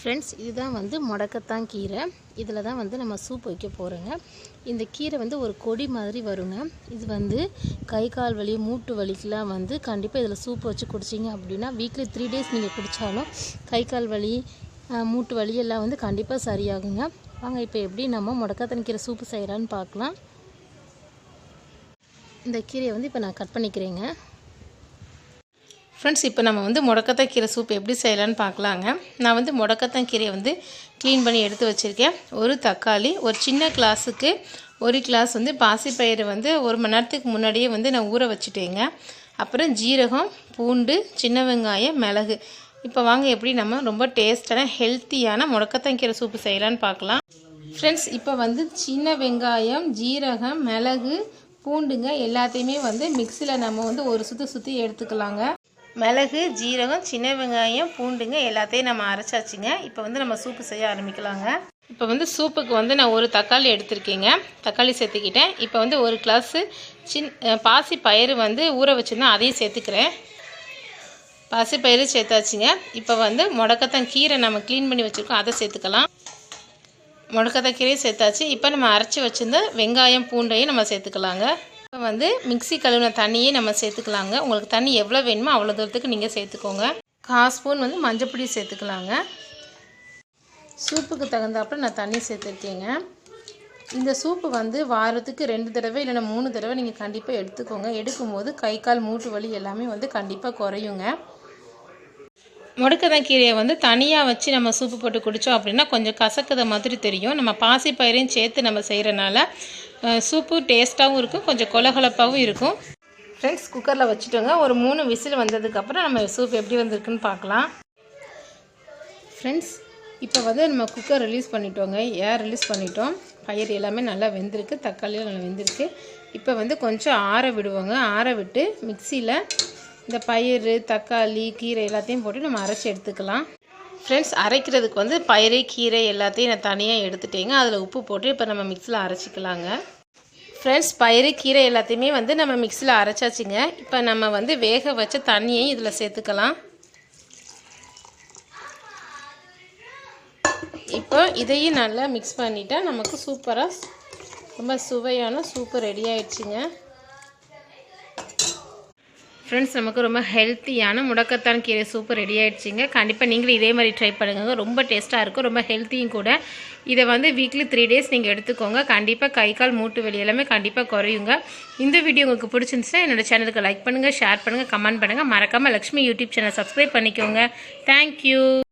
Friends இதுதான் வந்து முடக்கத்தான் கீரை. இதில் தான் வந்து நம்ம சூப் வைக்க போகிறோங்க இந்த கீரை வந்து ஒரு கொடி மாதிரி வருங்க. இது வந்து கை கால் வலி மூட்டு வலிக்கெலாம் வந்து கண்டிப்பாக இதில் சூப் வச்சு குடிச்சிங்க அப்படின்னா வீக்லி த்ரீ டேஸ் நீங்கள் குடித்தாலும் கை கால் வலி மூட்டு வலி எல்லாம் வந்து கண்டிப்பாக சரியாகுங்க. வாங்க இப்போ எப்படி நம்ம முடக்கத்தான் கீரை சூப்பு செய்கிறான்னு பார்க்கலாம். இந்த கீரையை வந்து இப்போ நான் கட் பண்ணிக்கிறேங்க. ஃப்ரெண்ட்ஸ் இப்போ நம்ம வந்து முடக்கத்தான் கீரை சூப் எப்படி செய்யலான்னு பார்க்கலாங்க. நான் வந்து முடக்கத்தான் கீரையை வந்து க்ளீன் பண்ணி எடுத்து வச்சுருக்கேன். ஒரு தக்காளி ஒரு சின்ன கிளாஸுக்கு ஒரு கிளாஸ் வந்து பாசிப்பயிறு வந்து ஒரு மணி நேரத்துக்கு முன்னாடியே வந்து நான் ஊற வச்சுட்டேங்க. அப்புறம் ஜீரகம் பூண்டு சின்ன வெங்காயம் மிளகு. இப்போ வாங்க எப்படி நம்ம ரொம்ப டேஸ்டான ஹெல்த்தியான முடக்கத்தான் கீரை சூப்பு செய்யலான்னு பார்க்கலாம். ஃப்ரெண்ட்ஸ் இப்போ வந்து சின்ன வெங்காயம் ஜீரகம் மிளகு பூண்டுங்க எல்லாத்தையுமே வந்து மிக்சியில் நம்ம வந்து ஒரு சுற்றி சுற்றி எடுத்துக்கலாங்க. மிளகு ஜீரகம் சின்ன வெங்காயம் பூண்டுங்க எல்லாத்தையும் நம்ம அரைச்சாச்சுங்க. இப்போ வந்து நம்ம சூப்பு செய்ய ஆரம்பிக்கலாங்க. இப்போ வந்து சூப்புக்கு வந்து நான் ஒரு தக்காளி எடுத்திருக்கேங்க. தக்காளி சேர்த்துக்கிட்டேன். இப்போ வந்து ஒரு கிளாஸு சின் பாசி பயிறு வந்து ஊற வச்சுருந்தேன் அதையும் சேர்த்துக்கிறேன். பாசி பயிறு சேர்த்தாச்சுங்க. இப்போ வந்து முடக்கத்தான் கீரை நம்ம க்ளீன் பண்ணி வச்சுருக்கோம். அதை சேர்த்துக்கலாம். முடக்கத்தான் கீரையும் சேர்த்தாச்சு. இப்போ நம்ம அரைச்சி வச்சுருந்த வெங்காயம் பூண்டையும் நம்ம சேர்த்துக்கலாங்க. இப்போ வந்து மிக்ஸி கழுவின தண்ணியே நம்ம சேர்த்துக்கலாங்க. உங்களுக்கு தண்ணி எவ்வளோ வேணுமோ அவ்வளோ தூரத்துக்கு நீங்கள் சேர்த்துக்கோங்க. கால் ஸ்பூன் வந்து மஞ்சப்பொடி சேர்த்துக்கலாங்க. சூப்புக்கு தகுந்தாப்புல நான் தண்ணி சேர்த்துருக்கேங்க. இந்த சூப்பு வந்து வாரத்துக்கு ரெண்டு தடவை இல்லைன்னா மூணு தடவை நீங்கள் கண்டிப்பாக எடுத்துக்கோங்க. எடுக்கும்போது கை கால் மூட்டு வலி எல்லாமே வந்து கண்டிப்பாக குறையுங்க. முடக்கதான் கீரையை வந்து தனியாக வச்சு நம்ம சூப்பு போட்டு குடித்தோம் அப்படின்னா கொஞ்சம் கசக்குத மாதிரி தெரியும். நம்ம பாசிப்பயிரையும் சேர்த்து நம்ம செய்கிறனால சூப்பு டேஸ்ட்டாகவும் இருக்கும் கொஞ்சம் கொலகொலப்பாகவும் இருக்கும். ஃப்ரெண்ட்ஸ் குக்கரில் வச்சுட்டோங்க. ஒரு மூணு விசில் வந்ததுக்கப்புறம் நம்ம சூப் எப்படி வந்திருக்குன்னு பார்க்கலாம். ஃப்ரெண்ட்ஸ் இப்போ வந்து நம்ம குக்கர் ரிலீஸ் பண்ணிட்டோங்க. ஏர் ரிலீஸ் பண்ணிட்டோம். பயிர் எல்லாமே நல்லா வெந்திருக்கு. தக்காளியும் நல்லா வெந்திருக்கு. இப்போ வந்து கொஞ்சம் ஆற விடுவோங்க. ஆற விட்டு மிக்சியில் இந்த பயிர் தக்காளி கீரை எல்லாத்தையும் போட்டு நம்ம அரைச்சி எடுத்துக்கலாம். ஃப்ரெண்ட்ஸ் அரைக்கிறதுக்கு வந்து பயிறு கீரை எல்லாத்தையும் நான் தனியாக எடுத்துட்டேங்க. அதில் உப்பு போட்டு இப்போ நம்ம மிக்சியில் அரைச்சிக்கலாங்க. ஃப்ரெண்ட்ஸ் பயிறு கீரை எல்லாத்தையுமே வந்து நம்ம மிக்சியில் அரைச்சாச்சுங்க. இப்போ நம்ம வந்து வேக வச்ச தண்ணியையும் இதில் சேர்த்துக்கலாம். இப்போ இதையும் நல்லா மிக்ஸ் பண்ணிட்டா நமக்கு சூப்பராக ரொம்ப சுவையான சூப்பு ரெடி ஆயிடுச்சுங்க. ஃப்ரெண்ட்ஸ் நமக்கு ரொம்ப ஹெல்த்தியான முடக்கத்தான் கீரை சூப்பர் ரெடி ஆகிடுச்சிங்க கண்டிப்பாக நீங்களும் இதே மாதிரி ட்ரை பண்ணுங்க. ரொம்ப டேஸ்ட்டாக இருக்கும். ரொம்ப ஹெல்த்தியும் கூட. இதை வந்து வீக்லி த்ரீ டேஸ் நீங்கள் எடுத்துக்கோங்க. கண்டிப்பாக கை கால் மூட்டு வெளி எல்லாமே கண்டிப்பாக குறையுங்க. இந்த வீடியோ உங்களுக்கு பிடிச்சிருந்துச்சுன்னா என்னோட சேனலுக்கு லைக் பண்ணுங்கள் ஷேர் பண்ணுங்கள் கமெண்ட் பண்ணுங்கள் மறக்காமல் லக்ஷ்மி யூடியூப் சேனல் சப்ஸ்கிரைப் பண்ணிக்கோங்க. Thank you